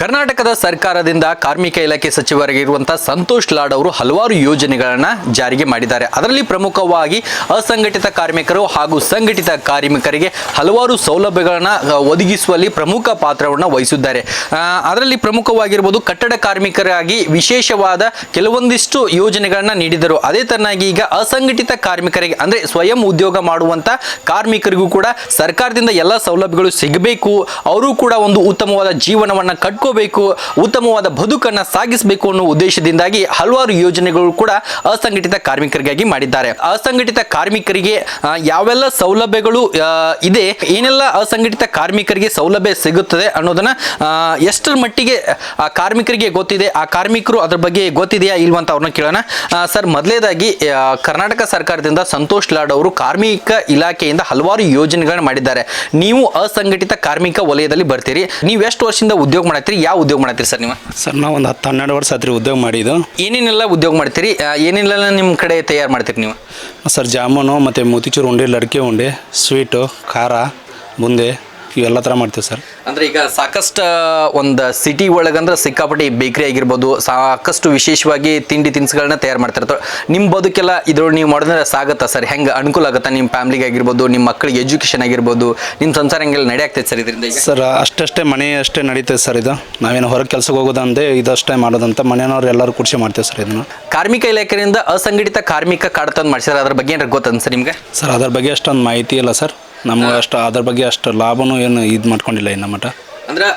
ಕರ್ನಾಟಕದ ಸರ್ಕಾರದಿಂದ ಕಾರ್ಮಿಕ ಇಲಾಖೆ ಸಚಿವರಾಗಿರುವಂತಹ ಸಂತೋಷ್ ಲಾಡ್ ಅವರು ಹಲವಾರು ಯೋಜನೆಗಳನ್ನ ಜಾರಿಗೆ ಮಾಡಿದ್ದಾರೆ. ಅದರಲ್ಲಿ ಪ್ರಮುಖವಾಗಿ ಅಸಂಘಟಿತ ಕಾರ್ಮಿಕರು ಹಾಗೂ ಸಂಘಟಿತ ಕಾರ್ಮಿಕರಿಗೆ ಹಲವಾರು ಸೌಲಭ್ಯಗಳನ್ನ ಒದಗಿಸುವಲ್ಲಿ ಪ್ರಮುಖ ಪಾತ್ರವನ್ನು ವಹಿಸಿದ್ದಾರೆ. ಅದರಲ್ಲಿ ಪ್ರಮುಖವಾಗಿರ್ಬೋದು ಕಟ್ಟಡ ಕಾರ್ಮಿಕರಾಗಿ ವಿಶೇಷವಾದ ಕೆಲವೊಂದಿಷ್ಟು ಯೋಜನೆಗಳನ್ನ ನೀಡಿದರು. ಅದೇ ತರನಾಗಿ ಈಗ ಅಸಂಘಟಿತ ಕಾರ್ಮಿಕರಿಗೆ, ಅಂದ್ರೆ ಸ್ವಯಂ ಉದ್ಯೋಗ ಮಾಡುವಂತ ಕಾರ್ಮಿಕರಿಗೂ ಕೂಡ ಸರ್ಕಾರದಿಂದ ಎಲ್ಲ ಸೌಲಭ್ಯಗಳು ಸಿಗಬೇಕು. ಅವರು ಕೂಡ ಒಂದು ಉತ್ತಮವಾದ ಜೀವನವನ್ನು ಜೀವನವನ್ನ ಕಟ್ಕೋಬೇಕು ಉತ್ತಮವಾದ ಬದುಕನ್ನ ಸಾಗಿಸಬೇಕು ಅನ್ನೋ ಉದ್ದೇಶದಿಂದಾಗಿ ಹಲವಾರು ಯೋಜನೆಗಳು ಕೂಡ ಅಸಂಘಟಿತ ಕಾರ್ಮಿಕರಿಗಾಗಿ ಮಾಡಿದ್ದಾರೆ. ಅಸಂಘಟಿತ ಕಾರ್ಮಿಕರಿಗೆ ಯಾವೆಲ್ಲ ಸೌಲಭ್ಯಗಳು ಇದೆ, ಏನೆಲ್ಲ ಅಸಂಘಟಿತ ಕಾರ್ಮಿಕರಿಗೆ ಸೌಲಭ್ಯ ಸಿಗುತ್ತದೆ ಅನ್ನೋದನ್ನ ಎಷ್ಟರ ಮಟ್ಟಿಗೆ ಕಾರ್ಮಿಕರಿಗೆ ಗೊತ್ತಿದೆ, ಆ ಕಾರ್ಮಿಕರು ಅದ್ರ ಬಗ್ಗೆ ಗೊತ್ತಿದೆಯಾ ಇಲ್ವಂತ ಅವ್ರನ್ನ ಕೇಳೋಣ. ಸರ್, ಮೊದಲೇದಾಗಿ ಕರ್ನಾಟಕ ಸರ್ಕಾರದಿಂದ ಸಂತೋಷ್ ಲಾಡ್ ಅವರು ಕಾರ್ಮಿಕ ಇಲಾಖೆಯಿಂದ ಹಲವಾರು ಯೋಜನೆಗಳನ್ನ ಮಾಡಿದ್ದಾರೆ. ನೀವು ಅಸಂಘಟಿತ ಕಾರ್ಮಿಕ ವಲಯದಲ್ಲಿ ಬರ್ತೀರಿ. ನೀವು ಎಷ್ಟು ವರ್ಷದಿಂದ ಉದ್ಯೋಗ ಮಾಡತ್ತೀರಿ ಯಾವ ಉದ್ಯೋಗ ಮಾಡತ್ತೀರಿ ಸರ್ ನೀವು? ಸರ್ ನಾವು ಒಂದು ಹತ್ತು ಹನ್ನೆರಡು ವರ್ಷ ಆತ್ರಿ ಉದ್ಯೋಗ ಮಾಡಿದ್ದು. ಏನೇನೆಲ್ಲ ಉದ್ಯೋಗ ಮಾಡ್ತೀರಿ? ಆ, ಏನೇನೆಲ್ಲ ನಿಮ್ಮ ಕಡೆ ತಯಾರು ಮಾಡ್ತೀರಿ ನೀವು? ಸರ್ ಜಾಮೂನು ಮತ್ತು ಮೋತಿಚೂರು ಉಂಡೆ ಲಡ್ಕೆ ಉಂಡೆ ಸ್ವೀಟು ಖಾರ ಬುಂದೆ. ಇವೆಲ್ಲ ಥರ ಮಾಡ್ತೀವಿ ಸರ್. ಅಂದ್ರೆ ಈಗ ಸಾಕಷ್ಟು ಒಂದು ಸಿಟಿ ಒಳಗಂದ್ರೆ ಸಿಕ್ಕಾಪಟ್ಟಿ ಬೇಕರಿ ಆಗಿರ್ಬೋದು ಸಾಕಷ್ಟು ವಿಶೇಷವಾಗಿ ತಿಂಡಿ ತಿನಿಸುಗಳನ್ನ ತಯಾರು ಮಾಡ್ತಿರ್ತಾರೆ ನಿಮ್ಮ ಬದುಕೆಲ್ಲ ಇದ್ರೊಳಗೆ ನೀವು ಮಾಡಿದ್ರೆ ಸಾಗತ್ತಾ ಸರ್? ಹೆಂಗೆ ಅನುಕೂಲ ಆಗುತ್ತಾ ನಿಮ್ಮ ಫ್ಯಾಮಿಲಿಗೆ ಆಗಿರ್ಬೋದು ನಿಮ್ಮ ಮಕ್ಕಳಿಗೆ ಎಜುಕೇಷನ್ ಆಗಿರ್ಬೋದು ನಿಮ್ಮ ಸಂಸಾರ ಹೆಂಗೆಲ್ಲ ನಡೆಯಾಗ್ತೈತೆ ಸರ್ ಇದರಿಂದ ಈಗ? ಸರ್ ಅಷ್ಟಷ್ಟೇ ಮನೆ ಅಷ್ಟೇ ನಡೀತದೆ ಸರ್ ಇದು. ನಾವೇನು ಹೊರಗೆ ಕೆಲಸಕ್ಕೆ ಹೋಗೋದಂದೆ ಇದಷ್ಟೇ ಮಾಡೋದಂತ ಮನೆಯವ್ರು ಎಲ್ಲರೂ ಕೃಷಿ ಮಾಡ್ತೀವಿ ಸರ್ ಇದನ್ನು. ಕಾರ್ಮಿಕ ಇಲಾಖೆಯಿಂದ ಅಸಂಘಟಿತ ಕಾರ್ಮಿಕ ಕಾರ್ಡ್ ತಂದು ಮಾಡಿಸಿದ್ರೆ ಅದ್ರ ಬಗ್ಗೆ ಏನಾರು ಗೊತ್ತಂತ ಸರ್ ನಿಮಗೆ? ಸರ್ ಅದ್ರ ಬಗ್ಗೆ ಅಷ್ಟೊಂದು ಮಾಹಿತಿ ಇಲ್ಲ ಸರ್. ನಮ್ಗೆ ಅಷ್ಟು ಅದ್ರ ಬಗ್ಗೆ ಅಷ್ಟು ಲಾಭನೂ ಏನು ಇದು ಮಾಡ್ಕೊಂಡಿಲ್ಲ ಇನ್ನು ಮಟ್ಟ ಅಂದ್ರೆ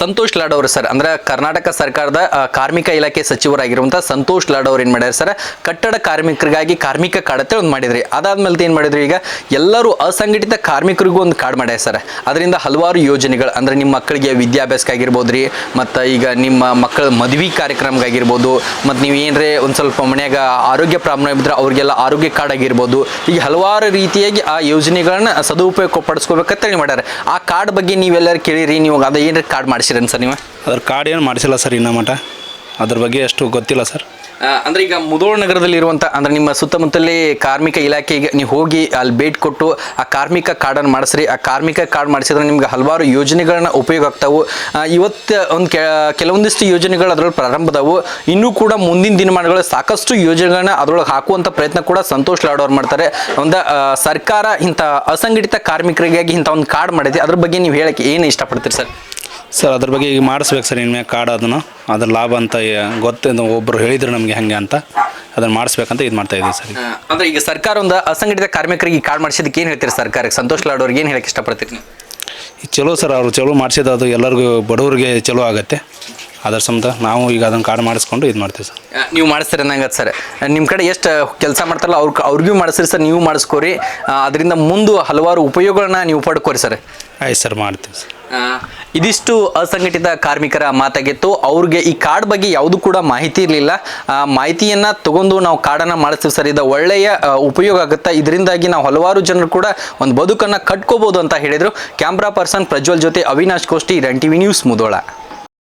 ಸಂತೋಷ್ ಲಾಡ್ ಅವರು ಸರ್, ಅಂದ್ರೆ ಕರ್ನಾಟಕ ಸರ್ಕಾರದ ಕಾರ್ಮಿಕ ಇಲಾಖೆ ಸಚಿವರಾಗಿರುವಂತಹ ಸಂತೋಷ್ ಲಾಡ್ ಅವ್ರು ಏನ್ ಮಾಡ್ಯಾರ ಸರ್, ಕಟ್ಟಡ ಕಾರ್ಮಿಕರಿಗಾಗಿ ಕಾರ್ಮಿಕ ಕಾರ್ಡ್ ಅಂತ ಒಂದು ಮಾಡಿದ್ರಿ. ಅದಾದ್ಮೇಲೆ ಏನ್ ಮಾಡಿದ್ರಿ ಈಗ, ಎಲ್ಲರೂ ಅಸಂಘಟಿತ ಕಾರ್ಮಿಕರಿಗೂ ಒಂದು ಕಾರ್ಡ್ ಮಾಡ್ಯಾರ ಸರ್. ಅದರಿಂದ ಹಲವಾರು ಯೋಜನೆಗಳು, ಅಂದ್ರೆ ನಿಮ್ಮ ಮಕ್ಕಳಿಗೆ ವಿದ್ಯಾಭ್ಯಾಸಕ್ಕಾಗಿರ್ಬೋದು ರೀ ಮತ್ತು ಈಗ ನಿಮ್ಮ ಮಕ್ಕಳ ಮದುವೆ ಕಾರ್ಯಕ್ರಮಗಾಗಿರ್ಬೋದು, ಮತ್ತು ನೀವು ಏನರೇ ಒಂದು ಸ್ವಲ್ಪ ಮನೆಯಾಗ ಆರೋಗ್ಯ ಪ್ರಾಬ್ಲಮ್ ಇದ್ರೆ ಅವ್ರಿಗೆಲ್ಲ ಆರೋಗ್ಯ ಕಾರ್ಡ್ ಆಗಿರ್ಬೋದು ಈಗ ಹಲವಾರು ರೀತಿಯಾಗಿ ಆ ಯೋಜನೆಗಳನ್ನ ಸದುಪಯೋಗ ಪಡಿಸ್ಕೋಬೇಕಂತ ಹೇಳಿ ಮಾಡ್ಯಾರ. ಆ ಕಾರ್ಡ್ ಬಗ್ಗೆ ನೀವೆಲ್ಲರೂ ಕೇಳಿರಿ, ನೀವು ಅದು ಏನ್ರಿ ಕಾರ್ಡ್ ಮಾಡಿಸಿರೇನು ಸರ್ ನೀವು? ಅದ್ರ ಕಾರ್ಡ್ ಏನು ಮಾಡಿಸಿಲ್ಲ ಸರ್ ಇನ್ನೂ ಮಠ. ಅದ್ರ ಬಗ್ಗೆ ಅಷ್ಟು ಗೊತ್ತಿಲ್ಲ ಸರ್. ಅಂದ್ರೆ ಈಗ ಮುಧೋಳ ನಗರದಲ್ಲಿರುವಂಥ ಅಂದ್ರೆ ನಿಮ್ಮ ಸುತ್ತಮುತ್ತಲೇ ಕಾರ್ಮಿಕ ಇಲಾಖೆಗೆ ನೀವು ಹೋಗಿ ಅಲ್ಲಿ ಭೇಟಿ ಕೊಟ್ಟು ಆ ಕಾರ್ಮಿಕ ಕಾರ್ಡನ್ನು ಮಾಡಿಸ್ರಿ. ಆ ಕಾರ್ಮಿಕ ಕಾರ್ಡ್ ಮಾಡಿಸಿದ್ರೆ ನಿಮ್ಗೆ ಹಲವಾರು ಯೋಜನೆಗಳನ್ನ ಉಪಯೋಗ ಆಗ್ತಾವು. ಇವತ್ತು ಒಂದು ಕೆಲವೊಂದಿಷ್ಟು ಯೋಜನೆಗಳು ಅದರೊಳಗೆ ಪ್ರಾರಂಭದವು ಇನ್ನೂ ಕೂಡ ಮುಂದಿನ ದಿನಮಾನಗಳು ಸಾಕಷ್ಟು ಯೋಜನೆಗಳನ್ನ ಅದರೊಳಗೆ ಹಾಕುವಂಥ ಪ್ರಯತ್ನ ಕೂಡ ಸಂತೋಷ್ ಲಾಡ್ ಮಾಡ್ತಾರೆ. ಒಂದು ಸರ್ಕಾರ ಇಂಥ ಅಸಂಘಟಿತ ಕಾರ್ಮಿಕರಿಗಾಗಿ ಇಂಥ ಒಂದು ಕಾರ್ಡ್ ಮಾಡಿದೆ. ಅದ್ರ ಬಗ್ಗೆ ನೀವು ಹೇಳಕ್ಕೆ ಏನು ಇಷ್ಟಪಡ್ತೀರಿ ಸರ್? ಸರ್ ಅದ್ರ ಬಗ್ಗೆ ಈಗ ಮಾಡಿಸ್ಬೇಕು ಸರ್ ಇನ್ಮೇಲೆ ಕಾರ್ಡ್ ಅದನ್ನು. ಅದ್ರ ಲಾಭ ಅಂತ ಗೊತ್ತಿದ್ದು ಒಬ್ಬರು ಹೇಳಿದ್ರು ನಮಗೆ ಹಾಗೆ ಅಂತ. ಅದನ್ನು ಮಾಡಿಸ್ಬೇಕಂತ ಇದು ಮಾಡ್ತಾ ಇದ್ದೀವಿ ಸರ್. ಅಂದ್ರೆ ಈಗ ಸರ್ಕಾರ ಒಂದು ಅಸಂಘಟಿತ ಕಾರ್ಮಿಕರಿಗೆ ಈ ಕಾರ್ಡ್ ಮಾಡಿಸಿದಕ್ಕೆ ಏನು ಹೇಳ್ತೀರಿ ಸರ್ಕಾರಕ್ಕೆ? ಸಂತೋಷ್ ಲಾಡ್ ಅವ್ರಿಗೆ ಏನು ಹೇಳಕ್ಕೆ ಇಷ್ಟಪಡ್ತೀರಿ? ಈ ಚಲೋ ಸರ್ ಅವರು ಚಲೋ ಮಾಡಿಸಿದ ಅದು ಎಲ್ಲರಿಗೂ ಬಡವರಿಗೆ ಚಲೋ ಆಗುತ್ತೆ. ಅದರ ಸಂಬಂಧ ನಾವು ಈಗ ಅದನ್ನು ಕಾರ್ಡ್ ಮಾಡಿಸ್ಕೊಂಡು ಇದು ಮಾಡ್ತೀವಿ ಸರ್. ನೀವು ಮಾಡಿಸ್ತೀರಿ ಅನ್ನಂಗತ್ತೆ ಸರ್. ನಿಮ್ಮ ಕಡೆ ಎಷ್ಟು ಕೆಲಸ ಮಾಡ್ತಾರಲ್ಲ ಅವ್ರ ಅವ್ರಿಗೂ ಮಾಡಿಸ್ರಿ ಸರ್ ನೀವು ಮಾಡಿಸ್ಕೋರಿ. ಅದರಿಂದ ಮುಂದೆ ಹಲವಾರು ಉಪಯೋಗಗಳನ್ನ ನೀವು ಪಡ್ಕೋರಿ ಸರ್. ಆಯ್ತು ಸರ್ ಮಾಡ್ತೀವಿ ಸರ್. ಇದಿಷ್ಟು ಅಸಂಘಟಿತ ಕಾರ್ಮಿಕರ ಮಾತಾಗಿತ್ತು. ಅವ್ರಿಗೆ ಈ ಕಾರ್ಡ್ ಬಗ್ಗೆ ಯಾವುದು ಕೂಡ ಮಾಹಿತಿ ಇರಲಿಲ್ಲ. ಮಾಹಿತಿಯನ್ನ ತಗೊಂಡು ನಾವು ಕಾರ್ಡನ್ನು ಮಾಡಿಸ್ತೀವಿ ಸರ್. ಇದು ಒಳ್ಳೆಯ ಉಪಯೋಗ ಆಗುತ್ತೆ? ಇದರಿಂದಾಗಿ ನಾವು ಹಲವಾರು ಜನರು ಕೂಡ ಒಂದು ಬದುಕನ್ನು ಕಟ್ಕೋಬಹುದು ಅಂತ ಹೇಳಿದರು. ಕ್ಯಾಮ್ರಾ ಪರ್ಸನ್ ಪ್ರಜ್ವಲ್ ಜೊತೆ Avinash Koshti Run TV News Mudhol